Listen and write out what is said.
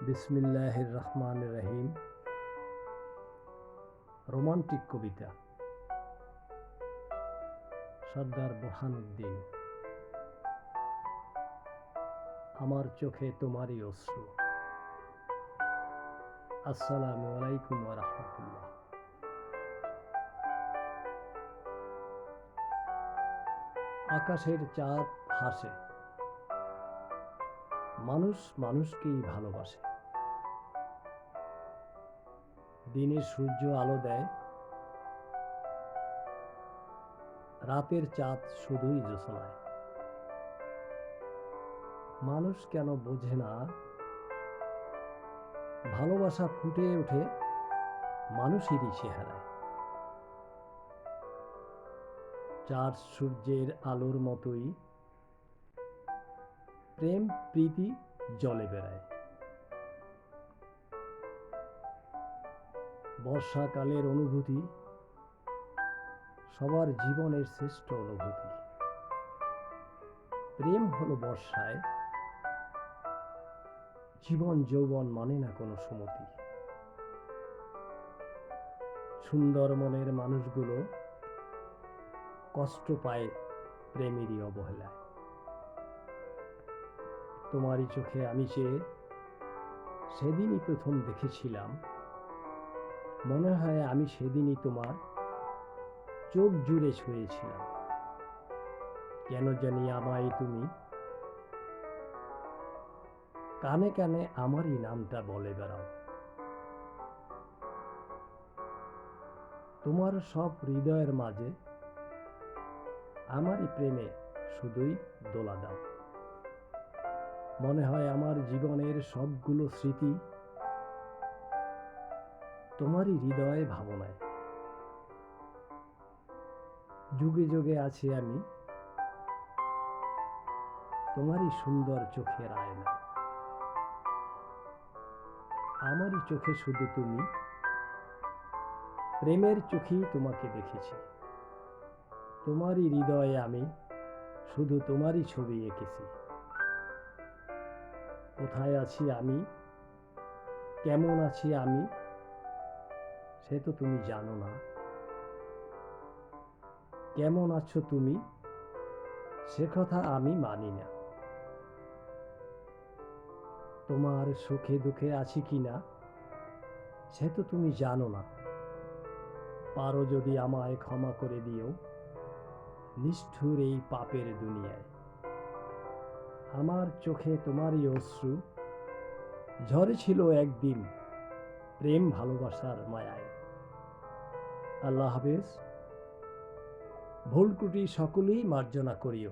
বিসমিল্লাহির রহমান রহিম। রোমান্টিক কবিতা। সর্দার বোরহানুদ্দিন আমার চোখে তোমারই অশ্রু। আসসালামু আলাইকুম রহমতুল্লাহ। আকাশের চাঁদ হাসে। মানুষ মানুষকেই ভালোবাসে। দিনের সূর্য আলো দেয়। রাতের চাঁদ শুধুই জ্যোৎস্নায়। মানুষ কেন বোঝে না? ভালোবাসা ফুটে ওঠে মানুষেরই চেহারায়। চার সূর্যের আলোর মতোই প্রেম, প্রীতি জলে বেড়ায়। বর্ষাকালের অনুভূতি সবার জীবনের শ্রেষ্ঠ অনুভূতি। প্রেম হলো বর্ষায়। জীবন যৌবন মানে না কোনো সুমতি। সুন্দর মনের মানুষগুলো কষ্ট পায় প্রেমেরই অবহেলায়। তোমারই চোখে আমি চেয়ে সেদিনই প্রথম দেখেছিলাম মনে হয় আমি সেদিনই তোমার চোখ জুড়ে ছুঁয়েছিলাম কেন জানি আমায় তুমি কানে কানে আমারই নামটা বলে বেড়াও। তোমার সব হৃদয়ের মাঝে আমারই প্রেমে শুধুই দোলা দাও। মনে হয় আমার জীবনের সবগুলো স্মৃতি তোমারই হৃদয়ে ভাবনায়। যুগে যুগে আছি আমি। তোমারই সুন্দর চোখের আয়না আমারই চোখে শুধু তুমি। প্রেমের চোখেই তোমাকে দেখেছি। তোমারই হৃদয়ে আমি, শুধু তোমারই ছবি এঁকেছি। কোথায় আছি আমি? কেমন আছি আমি? সে তো তুমি জানো না। কেমন আছো তুমি? সে কথা আমি মানি না। তোমার সুখে দুঃখে আছি কি না? সে তো তুমি জানো না। পারো যদি আমায় ক্ষমা করে দিও। নিষ্ঠুর এই পাপের দুনিয়ায়। আমার চোখে তোমারই অশ্রু। ঝরেছিল একদিন প্রেম ভালোবাসার মায়ায়। আল্লাহ হাফেজ। ভুল ত্রুটি সকলেই মার্জনা করিও।